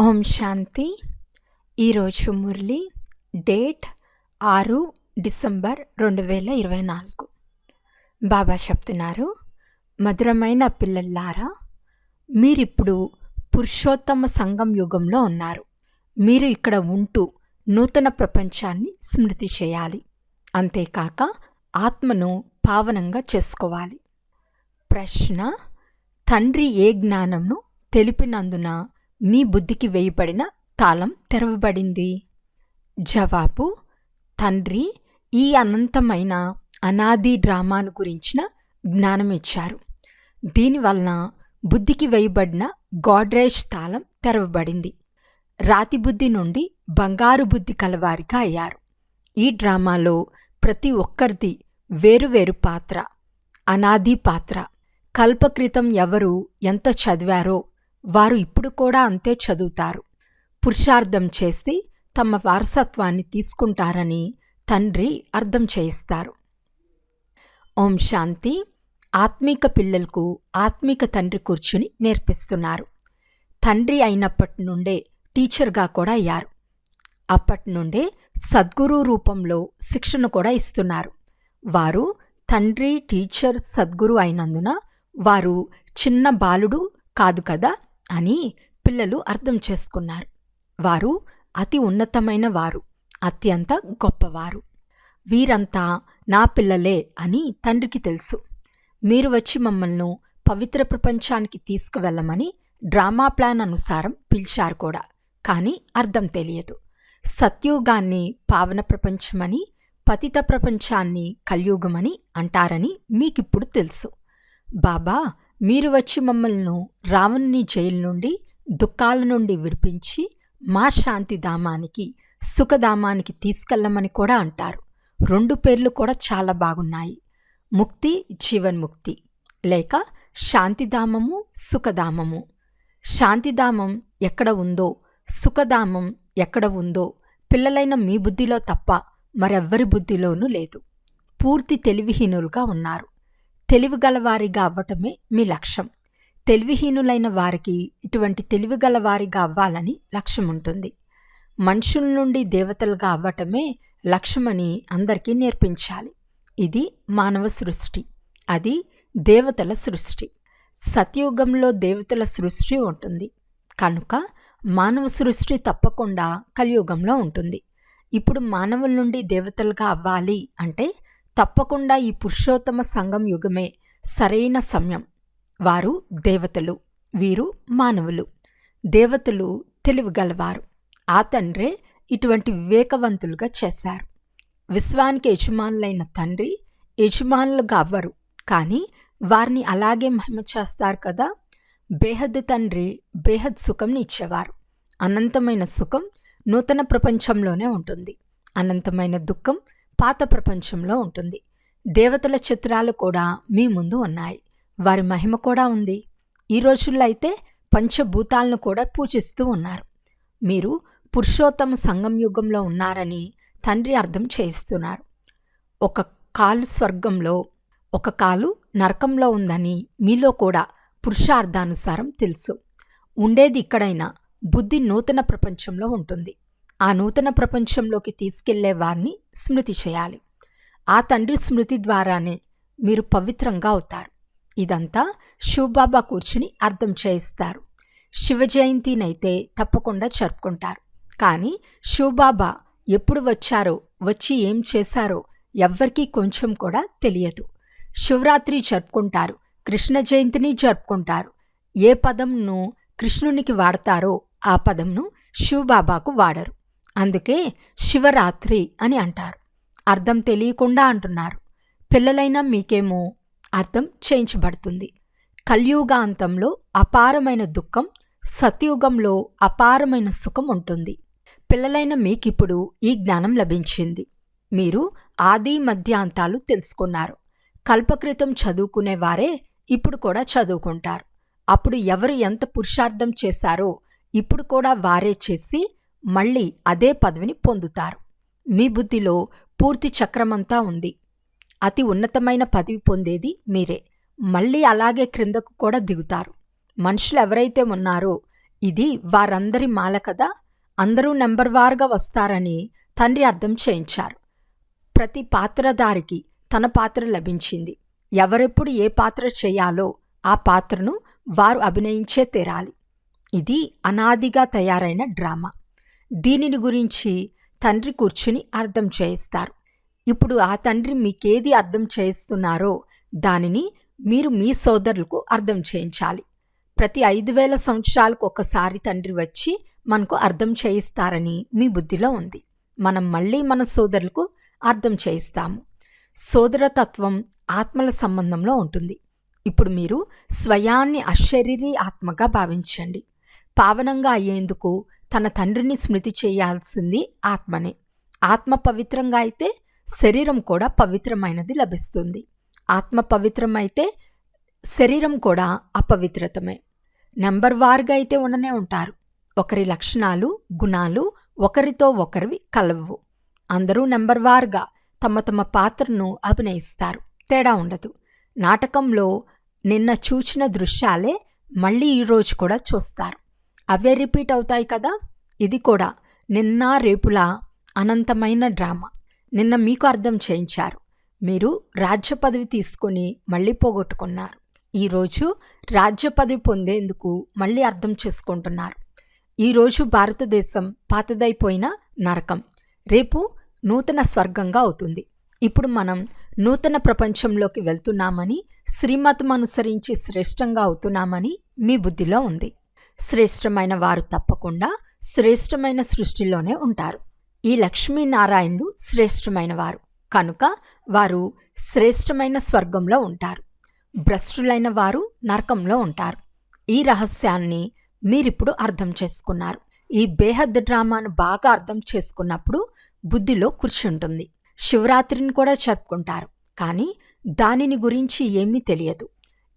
ఓం శాంతి. ఈరోజు మురళి డేట్ ఆరు డిసెంబర్ రెండు వేల ఇరవై నాలుగు. బాబా చెప్తున్నారు మధురమైన పిల్లల్లారా మీరిప్పుడు పురుషోత్తమ సంఘం యుగంలో ఉన్నారు. మీరు ఇక్కడ ఉంటూ నూతన ప్రపంచాన్ని స్మృతి చేయాలి. అంతేకాక ఆత్మను పావనంగా చేసుకోవాలి. ప్రశ్న తండ్రి ఏ జ్ఞానంను తెలిపినందున మీ బుద్ధికి వేయబడిన తాళం తెరవబడింది. జవాబు తండ్రి ఈ అనంతమైన అనాది డ్రామాను గురించిన జ్ఞానం ఇచ్చారు. దీనివలన బుద్ధికి వేయబడిన గాడ్రేజ్ తాళం తెరవబడింది. రాతి బుద్ధి నుండి బంగారు బుద్ధి కలవారిగా అయ్యారు. ఈ డ్రామాలో ప్రతి ఒక్కరిది వేరువేరు పాత్ర అనాది పాత్ర. కల్పక్రితం ఎవరు ఎంత చదివారో వారు ఇప్పుడు కూడా అంతే చదువుతారు. పురుషార్థం చేసి తమ వారసత్వాన్ని తీసుకుంటారని తండ్రి అర్థం చేయిస్తారు. ఓం శాంతి. ఆత్మీక పిల్లలకు ఆత్మీక తండ్రి కూర్చుని నేర్పిస్తున్నారు. తండ్రి అయినప్పటి నుండే టీచర్గా కూడా అయ్యారు. అప్పటి నుండే సద్గురు రూపంలో శిక్షణ కూడా ఇస్తున్నారు. వారు తండ్రి టీచర్ సద్గురు అయినందున వారు చిన్న బాలుడు కాదు కదా అని పిల్లలు అర్థం చేసుకున్నారు. వారు అతి ఉన్నతమైన వారు అత్యంత గొప్పవారు. వీరంతా నా పిల్లలే అని తండ్రికి తెలుసు. మీరు వచ్చి మమ్మల్ని పవిత్ర ప్రపంచానికి తీసుకువెళ్ళమని డ్రామా ప్లాన్ అనుసారం పిలిచారు కూడా కానీ అర్థం తెలియదు. సత్యుగాన్ని పావన ప్రపంచమని పతిత ప్రపంచాన్ని కలియుగమని అంటారని మీకిప్పుడు తెలుసు. బాబా మీరు వచ్చి మమ్మల్ని రావణుని జైలు నుండి దుఃఖాల నుండి విడిపించి మా శాంతిధామానికి సుఖధామానికి తీసుకెళ్ళమని కూడా అంటారు. రెండు పేర్లు కూడా చాలా బాగున్నాయి. ముక్తి జీవన్ముక్తి లేక శాంతిధామము సుఖధామము శాంతిధామం ఎక్కడ ఉందో సుఖధామం ఎక్కడ ఉందో పిల్లలైన మీ బుద్ధిలో తప్ప మరెవ్వరి బుద్ధిలోనూ లేదు. పూర్తి తెలివిహీనులుగా ఉన్నారు. తెలివిగలవారిగా అవ్వటమే మీ లక్ష్యం. తెలివిహీనులైన వారికి ఇటువంటి తెలివిగలవారిగా అవ్వాలని లక్ష్యం ఉంటుంది మనుషుల నుండి దేవతలుగా అవ్వటమే లక్ష్యమని అందరికీ నేర్పించాలి. ఇది మానవ సృష్టి. అది దేవతల సృష్టి. సత్యుగంలో దేవతల సృష్టి ఉంటుంది. కనుక మానవ సృష్టి తప్పకుండా కలియుగంలో ఉంటుంది. ఇప్పుడు మానవుల నుండి దేవతలుగా అవ్వాలి అంటే తప్పకుండా ఈ పురుషోత్తమ సంఘం యుగమే సరైన సమయం. వారు దేవతలు వీరు మానవులు. దేవతలు తెలివిగలవారు. ఆ తండ్రే ఇటువంటి వివేకవంతులుగా చేశారు. విశ్వానికి యజమానులైన తండ్రి యజమానులుగా అవ్వరు. కానీ వారిని అలాగే మహిమ చేస్తారు కదా? బేహద్ తండ్రి బేహద్ సుఖంని ఇచ్చేవారు. అనంతమైన సుఖం నూతన ప్రపంచంలోనే ఉంటుంది. అనంతమైన దుఃఖం పాత ప్రపంచంలో ఉంటుంది. దేవతల చిత్రాలు కూడా మీ ముందు ఉన్నాయి. వారి మహిమ కూడా ఉంది. ఈ రోజుల్లో అయితే పంచభూతాలను కూడా పూజిస్తూ ఉన్నారు. మీరు పురుషోత్తమ సంగం యుగంలో ఉన్నారని తండ్రి అర్థం చేయిస్తున్నారు. ఒక కాలు స్వర్గంలో ఒక కాలు నరకంలో ఉందని మీలో కూడా పురుషార్థానుసారం తెలుసు. ఉండేది ఇక్కడైనా బుద్ధి నూతన ప్రపంచంలో ఉంటుంది. ఆ నూతన ప్రపంచంలోకి తీసుకెళ్ళే వారిని స్మృతి చేయాలి. ఆ తండ్రి స్మృతి ద్వారానే మీరు పవిత్రంగా అవుతారు. ఇదంతా శివబాబా కూర్చుని అర్థం చేయిస్తారు. శివ జయంతినైతే తప్పకుండా జరుపుకుంటారు. కానీ శివబాబా ఎప్పుడు వచ్చారో వచ్చి ఏం చేశారో ఎవ్వరికీ కొంచెం కూడా తెలియదు. శివరాత్రి జరుపుకుంటారు కృష్ణ జయంతిని జరుపుకుంటారు. ఏ పదంను కృష్ణునికి వాడతారో ఆ పదంను శివబాబాకు వాడరు. అందుకే శివరాత్రి అని అంటారు. అర్థం తెలియకుండా అంటున్నారు. పిల్లలైనా మీకేమో అర్థం చేయించబడుతుంది. కలియుగాంతంలో అపారమైన దుఃఖం సత్యుగంలో అపారమైన సుఖం ఉంటుంది. పిల్లలైన మీకిప్పుడు ఈ జ్ఞానం లభించింది. మీరు ఆది మధ్యాంతాలు తెలుసుకున్నారు. కల్పకృతం చదువుకునేవారే ఇప్పుడు కూడా చదువుకుంటారు. అప్పుడు ఎవరు ఎంత పురుషార్థం చేశారో ఇప్పుడు కూడా వారే చేసి మళ్ళీ అదే పదవిని పొందుతారు. మీ బుద్ధిలో పూర్తి చక్రమంతా ఉంది. అతి ఉన్నతమైన పదవి పొందేది మీరే. మళ్ళీ అలాగే క్రిందకు కూడా దిగుతారు. మనుషులు ఎవరైతే ఉన్నారో ఇది వారందరి మాల కదా? అందరూ నెంబర్ వారుగా వస్తారని తండ్రి అర్థం చేయించారు. ప్రతి పాత్రధారికి తన పాత్ర లభించింది. ఎవరెప్పుడు ఏ పాత్ర చేయాలో ఆ పాత్రను వారు అభినయించే తీరాలి. ఇది అనాదిగా తయారైన డ్రామా. దీనిని గురించి తండ్రి కూర్చుని అర్థం చేయిస్తారు. ఇప్పుడు ఆ తండ్రి మీకేది అర్థం చేయిస్తున్నారో దానిని మీరు మీ సోదరులకు అర్థం చేయించాలి. ప్రతి ఐదు వేల సంవత్సరాలకు ఒకసారి తండ్రి వచ్చి మనకు అర్థం చేయిస్తారని మీ బుద్ధిలో ఉంది. మనం మళ్ళీ మన సోదరులకు అర్థం చేయిస్తాము. సోదరతత్వం ఆత్మల సంబంధంలో ఉంటుంది. ఇప్పుడు మీరు స్వయాన్ని అశరీరీ ఆత్మగా భావించండి. పావనంగా అయ్యేందుకు తన తండ్రిని స్మృతి చేయాల్సింది ఆత్మనే. ఆత్మ పవిత్రంగా అయితే శరీరం కూడా పవిత్రమైనది లభిస్తుంది. ఆత్మ పవిత్రమైతే శరీరం కూడా అపవిత్రతమే. నెంబర్ వారుగా అయితే ఉండనే ఉంటారు. ఒకరి లక్షణాలు గుణాలు ఒకరితో ఒకరివి కలవు. అందరూ నెంబర్ వారుగా తమ తమ పాత్రను అభినయిస్తారు. తేడా ఉండదు. నాటకంలో నిన్న చూచిన దృశ్యాలే మళ్ళీ ఈరోజు కూడా చూస్తారు. అవే రిపీట్ అవుతాయి కదా? ఇది కూడా నిన్న రేపులా అనంతమైన డ్రామా. నిన్న మీకు అర్థం చేయించారు. మీరు రాజ్య పదవి తీసుకొని మళ్ళీ పోగొట్టుకున్నారు. ఈరోజు రాజ్య పదవి పొందేందుకు మళ్ళీ అర్థం చేసుకుంటున్నారు. ఈరోజు భారతదేశం పాతదైపోయిన నరకం. రేపు నూతన స్వర్గంగా అవుతుంది. ఇప్పుడు మనం నూతన ప్రపంచంలోకి వెళ్తున్నామని శ్రీమతం అనుసరించి శ్రేష్టంగా అవుతున్నామని మీ బుద్ధిలో ఉంది. శ్రేష్టమైన వారు తప్పకుండా శ్రేష్టమైన సృష్టిలోనే ఉంటారు. ఈ లక్ష్మీనారాయణుడు శ్రేష్టమైన వారు. కనుక వారు శ్రేష్టమైన స్వర్గంలో ఉంటారు. భ్రష్టులైన వారు నరకంలో ఉంటారు. ఈ రహస్యాన్ని మీరిప్పుడు అర్థం చేసుకున్నారు. ఈ బేహద్ డ్రామాను బాగా అర్థం చేసుకున్నప్పుడు బుద్ధిలో కూర్చుంటుంది శివరాత్రిని కూడా జరుపుకుంటారు. కానీ దానిని గురించి ఏమీ తెలియదు.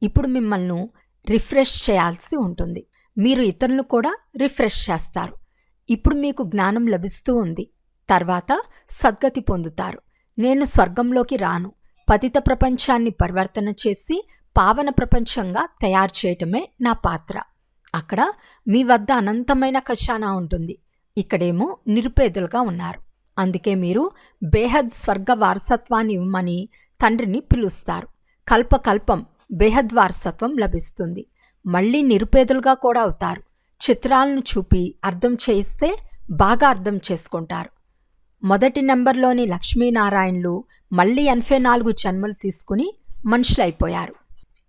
ఇప్పుడు మిమ్మల్ని రిఫ్రెష్ చేయాల్సి ఉంటుంది. మీరు ఇతరులను కూడా రిఫ్రెష్ చేస్తారు. ఇప్పుడు మీకు జ్ఞానం లభిస్తూ ఉంది. తర్వాత సద్గతి పొందుతారు. నేను స్వర్గంలోకి రాను. పతిత ప్రపంచాన్ని పరివర్తన చేసి పావన ప్రపంచంగా తయారు చేయటమే నా పాత్ర. అక్కడ మీ వద్ద అనంతమైన ఖజానా ఉంటుంది. ఇక్కడేమో నిరుపేదలుగా ఉన్నారు. అందుకే మీరు బేహద్ స్వర్గ వారసత్వాన్ని ఇవ్వమని తండ్రిని పిలుస్తారు. కల్పకల్పం బేహద్ వారసత్వం లభిస్తుంది. మళ్ళీ నిరుపేదలుగా కూడా అవుతారు. చిత్రాలను చూపి అర్థం చేయిస్తే బాగా అర్థం చేసుకుంటారు. మొదటి నెంబర్లోని లక్ష్మీనారాయణలు మళ్ళీ ఎనభై నాలుగు జన్మలు తీసుకుని మనుషులైపోయారు.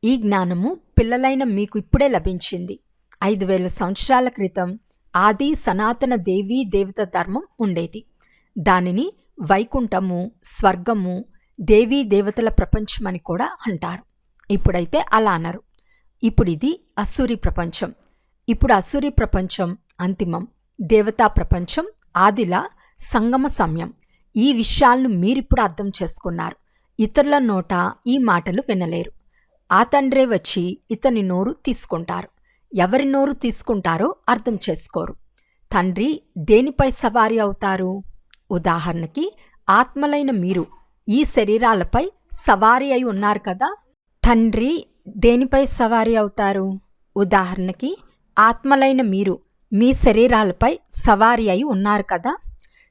ఈ జ్ఞానము పిల్లలైన మీకు ఇప్పుడే లభించింది. ఐదు వేల సంవత్సరాల క్రితం ఆది సనాతన దేవీ దేవత ధర్మం ఉండేది. దానిని వైకుంఠము స్వర్గము దేవీ దేవతల ప్రపంచమని కూడా అంటారు. ఇప్పుడైతే అలా అనరు. ఇప్పుడు ఇది అసూరి ప్రపంచం. ఇప్పుడు అసూరి ప్రపంచం అంతిమం. దేవతా ప్రపంచం ఆదిలా సంగమ సమయం. ఈ విషయాలను మీరిప్పుడు అర్థం చేసుకున్నారు. ఇతరుల నోట ఈ మాటలు వినలేరు. ఆ తండ్రే వచ్చి ఇతని నోరు తీసుకుంటారు. ఎవరి నోరు తీసుకుంటారో అర్థం చేసుకోరు. తండ్రి దేనిపై సవారీ అవుతారు? ఉదాహరణకి ఆత్మలైన మీరు ఈ శరీరాలపై సవారీ అయి ఉన్నారు కదా? తండ్రి దేనిపై సవారీ అవుతారు? ఉదాహరణకి ఆత్మలైన మీరు మీ శరీరాలపై సవారీ అయి ఉన్నారు కదా?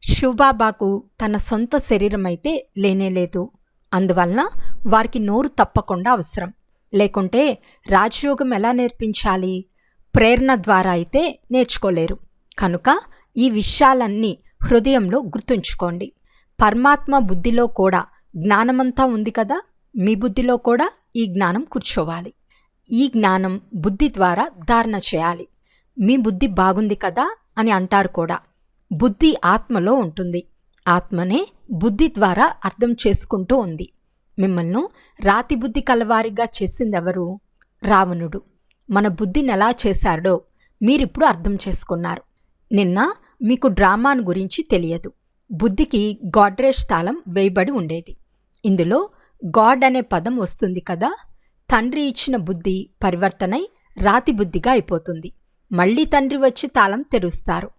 శివబాబాకు తన సొంత శరీరం అయితే లేనేలేదు అందువలన వారికి నోరు తప్పకుండా అవసరం. లేకుంటే రాజయోగం ఎలా నేర్పించాలి? ప్రేరణ ద్వారా అయితే నేర్చుకోలేరు. కనుక ఈ విషయాలన్నీ హృదయంలో గుర్తుంచుకోండి. పరమాత్మ బుద్ధిలో కూడా జ్ఞానమంతా ఉంది కదా? మీ బుద్ధిలో కూడా? ఈ జ్ఞానం కూర్చోవాలి. ఈ జ్ఞానం బుద్ధి ద్వారా ధారణ చేయాలి. మీ బుద్ధి బాగుంది కదా అని అంటారు కూడా. బుద్ధి ఆత్మలో ఉంటుంది. ఆత్మనే బుద్ధి ద్వారా అర్థం చేసుకుంటూ ఉంది. మిమ్మల్ని రాతి బుద్ధి కలవారిగా చేసిందెవరు? రావణుడు. మన బుద్ధిని ఎలా చేశాడో మీరిప్పుడు అర్థం చేసుకున్నారు. నిన్న మీకు డ్రామాను గురించి తెలియదు. బుద్ధికి గాడ్రేజ్ తాళం వేయబడి ఉండేది. ఇందులో గాడ్ అనే పదం వస్తుంది కదా? తండ్రి ఇచ్చిన బుద్ధి పరివర్తనై రాతి బుద్ధిగా అయిపోతుంది. మళ్ళీ తండ్రి వచ్చి తాళం తెరుస్తారు.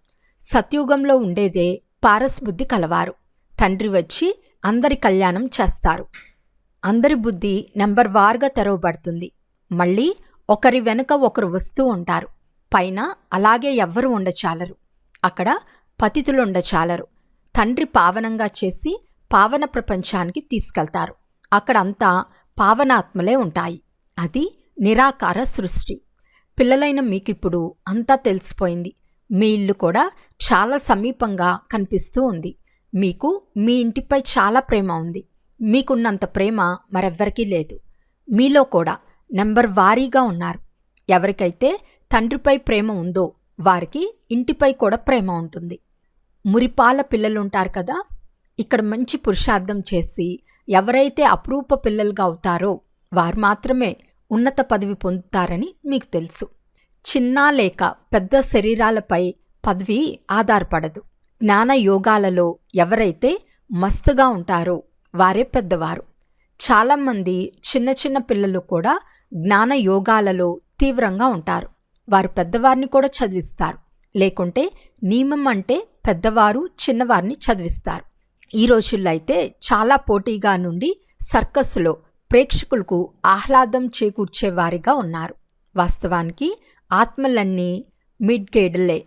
సత్యుగంలో ఉండేదే పారస్ బుద్ధి కలవారు. తండ్రి వచ్చి అందరి కళ్యాణం చేస్తారు. అందరి బుద్ధి నెంబర్ వార్గా తెరవబడుతుంది. మళ్ళీ ఒకరి వెనుక ఒకరు వస్తూ ఉంటారు. పైన అలాగే ఎవ్వరూ ఉండచాలరు. అక్కడ పతితులుండచాలరు. తండ్రి పావనంగా చేసి పావన ప్రపంచానికి తీసుకెళ్తారు. అక్కడంతా పావనాత్మలే ఉంటాయి. అది నిరాకార సృష్టి. పిల్లలైన మీకిప్పుడు అంతా తెలిసిపోయింది. మీ ఇల్లు కూడా చాలా సమీపంగా కనిపిస్తూ ఉంది. మీకు మీ ఇంటిపై చాలా ప్రేమ ఉంది. మీకున్నంత ప్రేమ మరెవ్వరికీ లేదు. మీలో కూడా నెంబర్ వారీగా ఉన్నారు. ఎవరికైతే తండ్రిపై ప్రేమ ఉందో వారికి ఇంటిపై కూడా ప్రేమ ఉంటుంది. మురిపాల పిల్లలుంటారు కదా? ఇక్కడ మంచి పురుషార్థం చేసి ఎవరైతే అపురూప పిల్లలుగా అవుతారో వారు మాత్రమే ఉన్నత పదవి పొందుతారని మీకు తెలుసు. చిన్న లేక పెద్ద శరీరాలపై పదవి ఆధారపడదు. జ్ఞాన యోగాలలో ఎవరైతే మస్తుగా ఉంటారో వారే పెద్దవారు. చాలామంది చిన్న చిన్న పిల్లలు కూడా జ్ఞాన యోగాలలో తీవ్రంగా ఉంటారు. వారు పెద్దవారిని కూడా చదివిస్తారు. లేకుంటే నియమం అంటే పెద్దవారు చిన్నవారిని చదివిస్తారు. ఈ రోజుల్లో అయితే చాలా పోటీగా నుండి సర్కస్లో ప్రేక్షకులకు ఆహ్లాదం చేకూర్చేవారిగా ఉన్నారు. వాస్తవానికి ఆత్మలన్నీ మిడ్గేడలే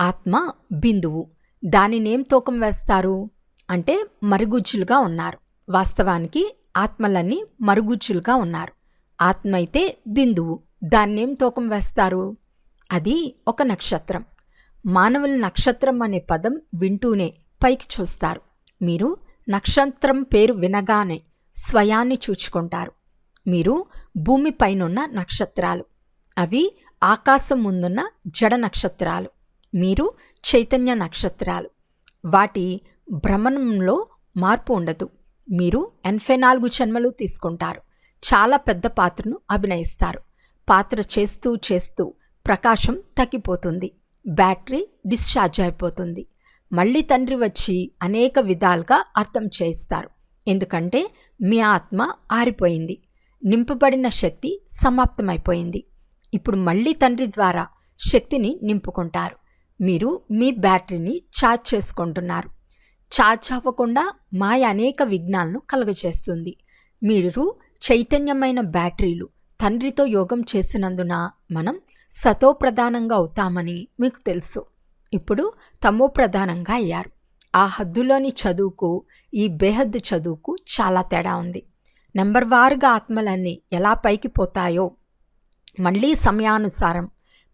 ఆత్మ బిందువు. దానినేం తూకం వేస్తారు? అంటే మరుగుజ్జులుగా ఉన్నారు. వాస్తవానికి ఆత్మలన్నీ మరుగుజ్జులుగా ఉన్నారు. ఆత్మ అయితే బిందువు. దాన్నేం తూకం వేస్తారు? అది ఒక నక్షత్రం. మానవుల నక్షత్రం అనే పదం వింటూనే పైకి చూస్తారు. మీరు నక్షత్రం పేరు వినగానే స్వయాన్ని చూచుకుంటారు. మీరు భూమిపైనున్న నక్షత్రాలు. అవి ఆకాశం ముందున్న జడ నక్షత్రాలు. మీరు చైతన్య నక్షత్రాలు. వాటి భ్రమణంలో మార్పు ఉండదు. మీరు ఎనభై నాలుగు జన్మలు తీసుకుంటారు. చాలా పెద్ద పాత్రను అభినయిస్తారు. పాత్ర చేస్తూ చేస్తూ ప్రకాశం తగ్గిపోతుంది. బ్యాటరీ డిశ్చార్జ్ అయిపోతుంది. మళ్ళీ తండ్రి వచ్చి అనేక విధాలుగా అర్థం చేయిస్తారు. ఎందుకంటే మీ ఆత్మ ఆరిపోయింది. నింపబడిన శక్తి సమాప్తమైపోయింది. ఇప్పుడు మళ్ళీ తండ్రి ద్వారా శక్తిని నింపుకుంటారు. మీరు మీ బ్యాటరీని ఛార్జ్ చేసుకుంటున్నారు. ఛార్జ్ అవ్వకుండా మాయ అనేక విఘ్నాలను కలుగజేస్తుంది. మీరు చైతన్యమైన బ్యాటరీలు తండ్రితో యోగం చేసినందున మనం సతోప్రధానంగా అవుతామని మీకు తెలుసు. ఇప్పుడు తమో ప్రధానంగా అయ్యారు. ఆ హద్దులోని చదువుకు ఈ బేహద్దు చదువుకు చాలా తేడా ఉంది. నెంబర్ వారుగా ఆత్మలన్నీ ఎలా పైకి పోతాయో మళ్ళీ సమయానుసారం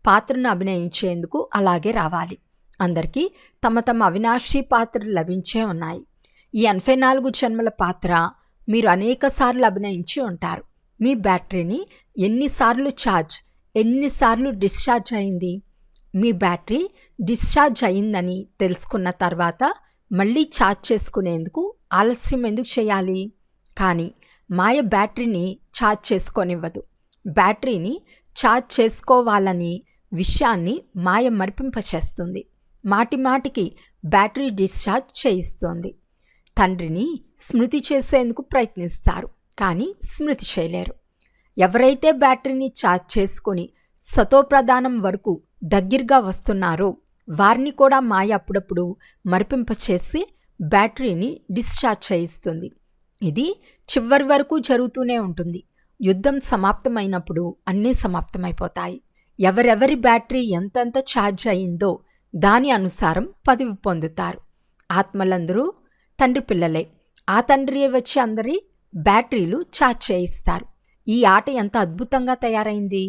పాత్రను అభినయించేందుకు అలాగే రావాలి. అందరికీ తమ తమ అవినాశీ పాత్రలు లభించే ఉన్నాయి. ఈ ఎనభై నాలుగు జన్మల పాత్ర మీరు అనేకసార్లు అభినయించి ఉంటారు. మీ బ్యాటరీని ఎన్నిసార్లు ఛార్జ్ ఎన్నిసార్లు డిశ్చార్జ్ అయింది? మీ బ్యాటరీ డిశ్చార్జ్ అయిందని తెలుసుకున్న తర్వాత మళ్ళీ ఛార్జ్ చేసుకునేందుకు ఆలస్యం ఎందుకు చేయాలి? కానీ మాయ బ్యాటరీని ఛార్జ్ చేసుకోనివ్వదు. బ్యాటరీని ఛార్జ్ చేసుకోవాలని విషయాన్ని మాయ మరిపింపచేస్తుంది. మాటి మాటికి బ్యాటరీ డిశ్చార్జ్ చేయిస్తోంది. తండ్రిని స్మృతి చేసేందుకు ప్రయత్నిస్తారు కానీ స్మృతి చేయలేరు. ఎవరైతే బ్యాటరీని ఛార్జ్ చేసుకొని సతోప్రధానం వరకు దగ్గరగా వస్తున్నారో. వారిని కూడా మాయ అప్పుడప్పుడు మరిపింపచేసి బ్యాటరీని డిశ్చార్జ్ చేయిస్తుంది. ఇది చివరి వరకు జరుగుతూనే ఉంటుంది. యుద్ధం సమాప్తమైనప్పుడు అన్నీ సమాప్తమైపోతాయి. ఎవరెవరి బ్యాటరీ ఎంతెంత ఛార్జ్ అయిందో దాని అనుసారం పదవి పొందుతారు. ఆత్మలందరూ తండ్రి పిల్లలే. ఆ తండ్రియే వచ్చి అందరి బ్యాటరీలు ఛార్జ్ చేయిస్తారు. ఈ ఆట ఎంత అద్భుతంగా తయారైంది!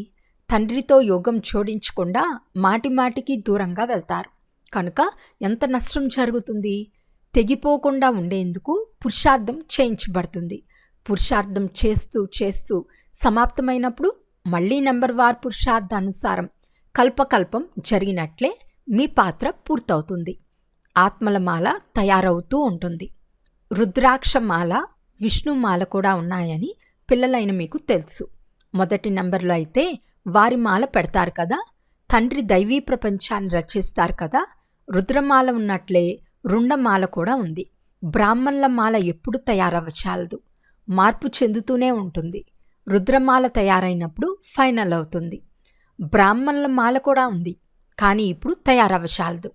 తండ్రితో యోగం జోడించకుండా మాటిమాటికి దూరంగా వెళ్తారు. కనుక ఎంత నష్టం జరుగుతుంది? తెగిపోకుండా ఉండేందుకు పురుషార్థం చేయించబడుతుంది. పురుషార్థం చేస్తూ చేస్తూ సమాప్తమైనప్పుడు మళ్ళీ నెంబర్ వార్ పురుషార్థానుసారం కల్పకల్పం జరిగినట్లే మీ పాత్ర పూర్తవుతుంది. ఆత్మల మాల తయారవుతూ ఉంటుంది. రుద్రాక్షమాల విష్ణుమాల కూడా ఉన్నాయని పిల్లలైన మీకు తెలుసు. మొదటి నంబర్లో అయితే వారి మాల పెడతారు కదా? తండ్రి దైవీ ప్రపంచాన్ని రచిస్తారు కదా? రుద్రమాల ఉన్నట్లే రుండమాల కూడా ఉంది. బ్రాహ్మణుల మాల ఎప్పుడు తయారవచాలదు. మార్పు చెందుతూనే ఉంటుంది. రుద్రమాల తయారైనప్పుడు ఫైనల్ అవుతుంది. బ్రాహ్మణుల మాల కూడా ఉంది కానీ ఇప్పుడు తయారవచాలదు.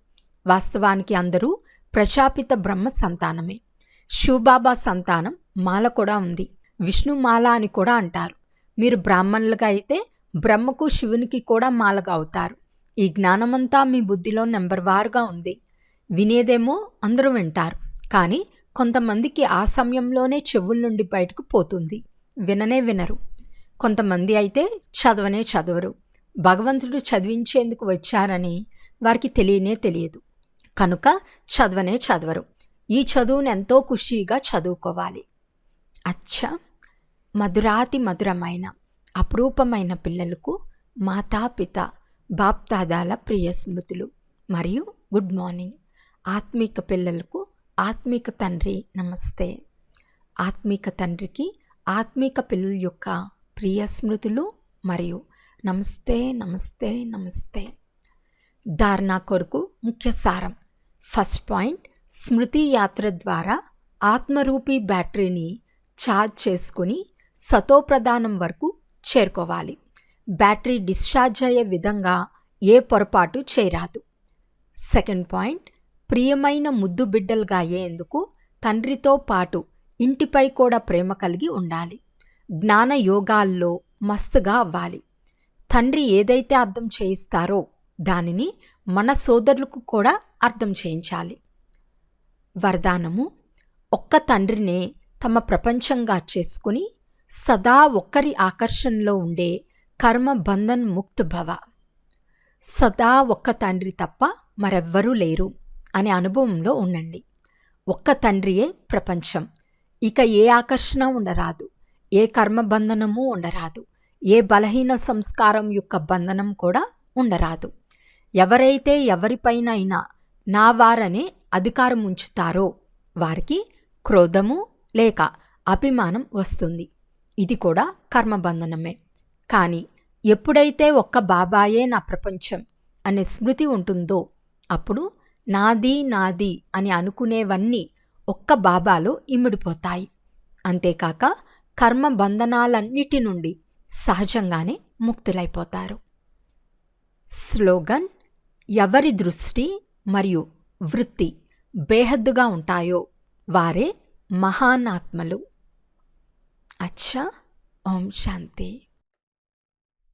వాస్తవానికి అందరూ ప్రశాపిత బ్రహ్మ సంతానమే. శివబాబా సంతానం మాల కూడా ఉంది. విష్ణుమాల అని కూడా అంటారు. మీరు బ్రాహ్మణులుగా అయితే బ్రహ్మకు శివునికి కూడా మాలగా అవుతారు ఈ జ్ఞానమంతా మీ బుద్ధిలో నెంబర్ వారుగా ఉంది. వినేదేమో అందరూ వింటారు. కానీ కొంతమందికి ఆ సమయంలోనే చెవుల నుండి బయటకు పోతుంది. విననే వినరు. కొంతమంది అయితే చదవనే చదవరు. భగవంతుడు చదివించేందుకు వచ్చారని వారికి తెలియనే తెలియదు. కనుక చదవనే చదవరు. ఈ చదువును ఎంతో ఖుషీగా చదువుకోవాలి. అచ్చా! మధురాతి మధురమైన అపురూపమైన పిల్లలకు మాతాపిత బాప్తాదాల ప్రియ స్మృతులు. మరియు గుడ్ మార్నింగ్. ఆత్మిక పిల్లలకు ఆత్మిక తండ్రి నమస్తే. ఆత్మిక తండ్రికి ఆత్మిక పిల్లల యొక్క ప్రియ స్మృతులు మరియు నమస్తే నమస్తే నమస్తే. ధారణ కొరకు ముఖ్య సారం. ఫస్ట్ పాయింట్ స్మృతి యాత్ర ద్వారా ఆత్మరూపీ బ్యాటరీని ఛార్జ్ చేసుకుని సతోప్రధానం వరకు చేరుకోవాలి. బ్యాటరీ డిశ్చార్జ్ అయ్యే విధంగా ఏ పొరపాటు చేయరాదు. సెకండ్ పాయింట్ ప్రియమైన ముద్దు బిడ్డలుగా అయ్యేందుకు తండ్రితో పాటు ఇంటిపై కూడా ప్రేమ కలిగి ఉండాలి. జ్ఞాన యోగాల్లో మస్తుగా అవ్వాలి. తండ్రి ఏదైతే అర్థం చేయిస్తారో దానిని మన సోదరులకు కూడా అర్థం చేయించాలి. వరదానము ఒక్క తండ్రినే తమ ప్రపంచంగా చేసుకుని సదా ఒక్కరి ఆకర్షణలో ఉండే కర్మ బంధన్ ముక్త్ భవ. సదా ఒక్క తండ్రి తప్ప మరెవ్వరూ లేరు అనే అనుభవంలో ఉండండి. ఒక్క తండ్రియే ప్రపంచం. ఇక ఏ ఆకర్షణ ఉండరాదు ఏ కర్మ బంధనము ఉండరాదు ఏ బలహీన సంస్కారం యొక్క బంధనం కూడా ఉండరాదు. ఎవరైతే ఎవరిపైనైనా నా వారనే అధికారం ఉంచుతారో వారికి క్రోధము లేక అభిమానం వస్తుంది. ఇది కూడా కర్మబంధనమే కానీ ఎప్పుడైతే ఒక్క బాబాయే నా ప్రపంచం అనే స్మృతి ఉంటుందో అప్పుడు నాది నాది అని అనుకునేవన్నీ ఒక్క బాబాలో ఇమిడిపోతాయి. అంతేకాక కర్మ బంధనాలన్నిటి నుండి సహజంగానే ముక్తులైపోతారు. స్లోగన్ ఎవరి దృష్టి మరియు వృత్తి బేహద్దుగా ఉంటాయో వారే మహానాత్మలు. అచ్చా ఓం శాంతి